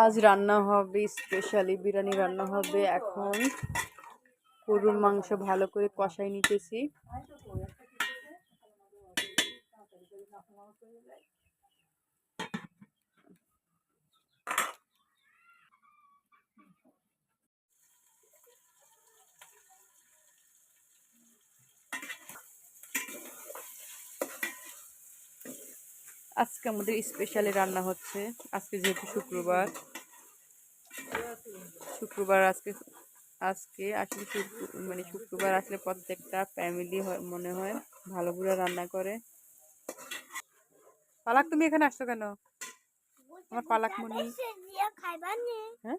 আজ রান্না হবে স্পেশালি বিরিয়ানি রান্না হবে। এখন গরুর মাংস ভালো করে কষাই নিতেছি। আজকে আমাদের স্পেশালি রান্না হচ্ছে। আজকে যেহেতু শুক্রবার শুক্রবার আজকে আজকে আসলে মানে শুক্রবার আসলে প্রত্যেকটা ফ্যামিলি মনে হয় ভালো করে রান্না করে। পালাক, তুমি এখানে আসছো কেন? আমার পালাক মনি। নেই হ্যাঁ?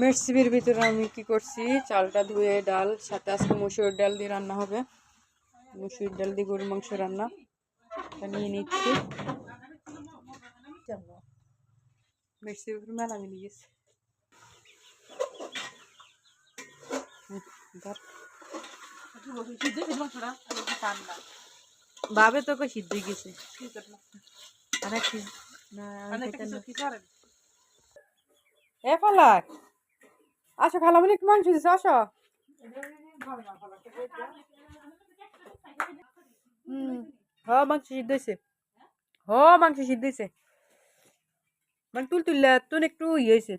রেসিপির ভিতরে আমি কি করছি? চালটা ধুয়ে ডাল সাথে আজকে মুসুর ডাল দিয়ে রান্না হবে। মুসুর ডাল দিয়ে গরুর মাংস রান্না। নিয়ে নিচ্ছি। মেলা গেছে। বাবে তোকে সিদ্ধ গেছে। আর কি- না। এ ফলাক আসো খালামনি একটু মাংস দিস আসো। হুম, হ, মাংস সিদ্ধ হয়েছে হ, মাংস সিদ্ধ হয়েছে মানে তুল তুললে তুন একটু ইয়ে হয়েছে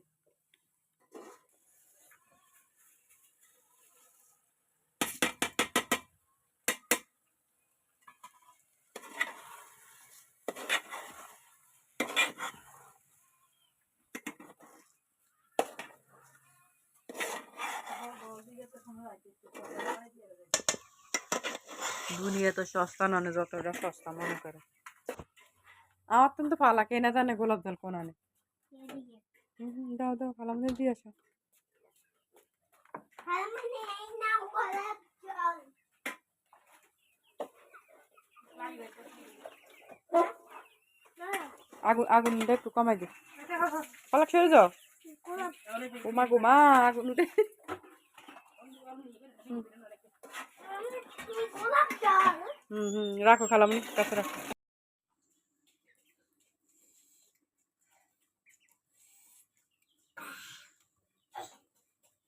দুনিয়া তো সস্তা নয় যতটা সস্তা মনে করে। আমার তো তো পালাকে না জানে গোলাপ জল কোন আনে। দাও দাও খালাম দিয়ে আসো। আগুন আগুনটা একটু কমাই দি। পালাক সরে যাও। গোমা গোমা আগুন উঠে জল হুম। হুম রাখো খালামনি কাছে রাখো।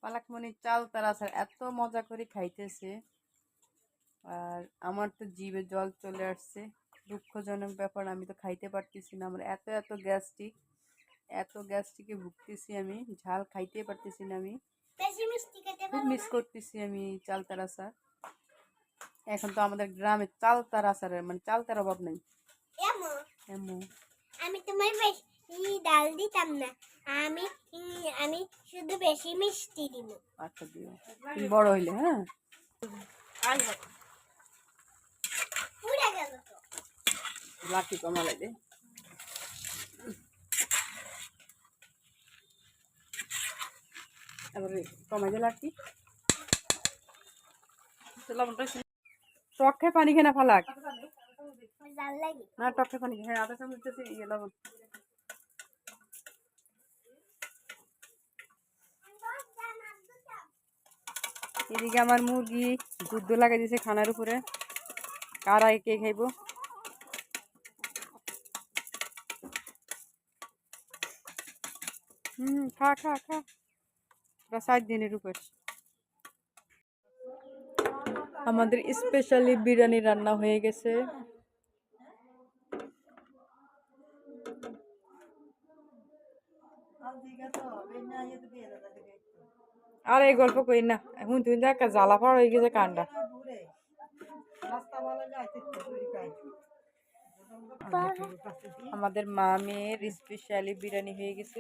পালাকমণি চাল তারা স্যার এত মজা করে খাইতেছে আর আমার তো জিভে জল চলে আসছে। দুঃখজনক ব্যাপার আমি তো খাইতে পারতেছি না আমার এত এত গ্যাস্ট্রিক এত গ্যাস্ট্রিকে ভুগতেছি আমি ঝাল খাইতে পারতেছি না আমি। খুব মিস করতেছি আমি চাল তারা স্যার এখন তো আমাদের গ্রামে চাল তারা স্যারের মানে চালতার অভাব নেই। আমি তোমার বেশি ডাল দিতাম না। আমি আমি শুধু বেশি মিষ্টি দিব। আচ্ছা দিও। বড় হইলে হ্যাঁ? পুড়ে গেল তো। লাঠি কমা লাগে কমাই দে লাঠি টক খায় পানি খেয়ে না ফালাক? না টক খায় পানি হ্যাঁ আধা চামচ দিতেছি ইয়ে লবণ। এদিকে আমার মুরগি দুধ লাগাই দিয়েছে খানার উপরে। কারা কে খাইব? হুম খা খা খা। ওরা সাত দিনের উপর। আমাদের স্পেশালি বিরিয়ানি রান্না হয়ে গেছে। আর এই গল্প কই না এখন তুই দেখ জ্বালা পাড় হয়ে গেছে কান্ডা আমাদের মামের স্পেশালি বিরিয়ানি হয়ে গেছে।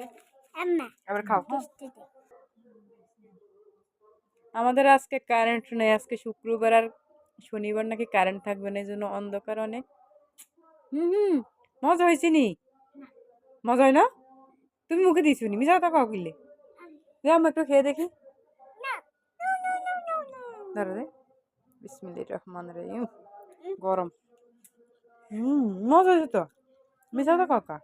আবার খাও দে আমাদের আজকে কারেন্ট নেই, আজকে শুক্রবার আর শনিবার নাকি কারেন্ট থাকবে না এই জন্য অন্ধকার অনেক। হুম হুম, মজা হয়েছে নি? মজা হয় না? তুমি মুখে দিয়েছ নি? মিশা তো কিনলে দে আমি একটু খেয়ে দেখি। ধরো দে। বিসমিল্লাহ রহমান রহিম। গরম। হুম, মজা হয়েছে তো? মিশা তো কাকা